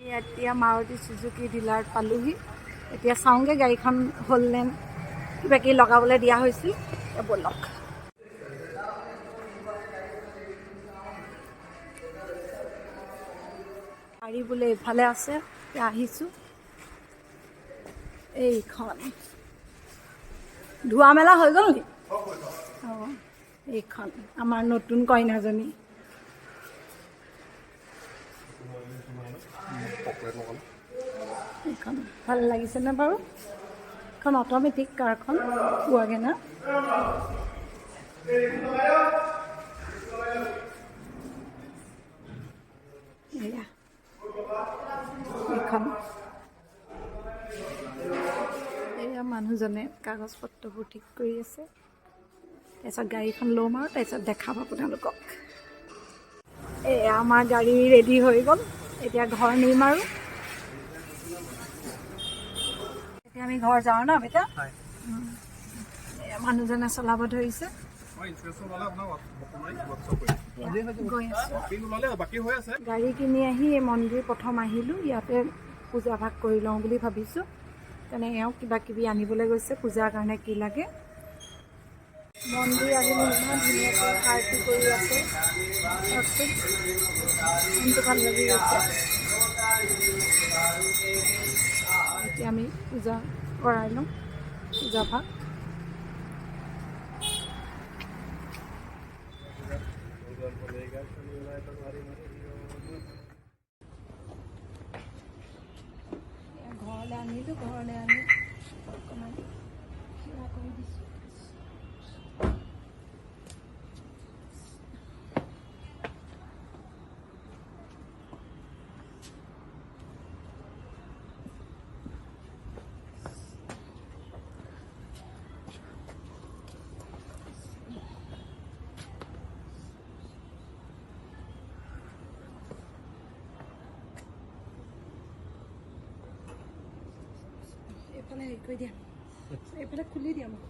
এতিয়া মাৰুতি চুজুকি ডিলাৰত পালোহি। এতিয়া চাওঁগৈ গাড়ীখন হ'লনে কিবা কিবি লগাবলৈ দিয়া হৈছিল ব'লক গাড়ী বোলে এইফালে আছে আহিছোঁ। এইখন। ধোৱা মেলা হৈ গ'ল নি অঁ এইখন। আমাৰ নতুন কইনাজনী। এইখন ভাল লাগিছেনে বাৰু? এখন অট'মেটিক কাৰখন ৱাগেনাৰ এয়া এইখন। এয়া মানুহজনে কাগজ পত্ৰবোৰ ঠিক কৰি আছে। তাৰপিছত গাড়ীখন ল'ম আৰু তাৰপিছত দেখাম আপোনালোকক। এয়া আমাৰ গাড়ী ৰেডি হৈ গ'ল। এতিয়া ঘৰ নিম আৰু। এতিয়া আমি ঘৰ যাওঁ ন বেটা। মানুহজনে চলাব ধৰিছে। গাড়ী কিনি আহি এই মন্দিৰ প্ৰথম আহিলোঁ। ইয়াতে পূজা ভাগ কৰি লওঁ বুলি ভাবিছোঁ। তেনে এওঁ কিবা কিবি আনিবলৈ গৈছে। পূজাৰ কাৰণে কি লাগে। মন্দিৰ আহিলোঁ ইমান ধুনীয়াকৈ আৰতি কৰি আছে মনটো ভালো লাগি গৈছে এতিয়া আমি পূজা কৰাই লওঁ পূজা ভাগ। ঘৰলৈ আনিলোঁ ঘৰলৈ আনি এইফালে হেৰি কৰি দিয়া এইফালে খুলি দিয়া মোক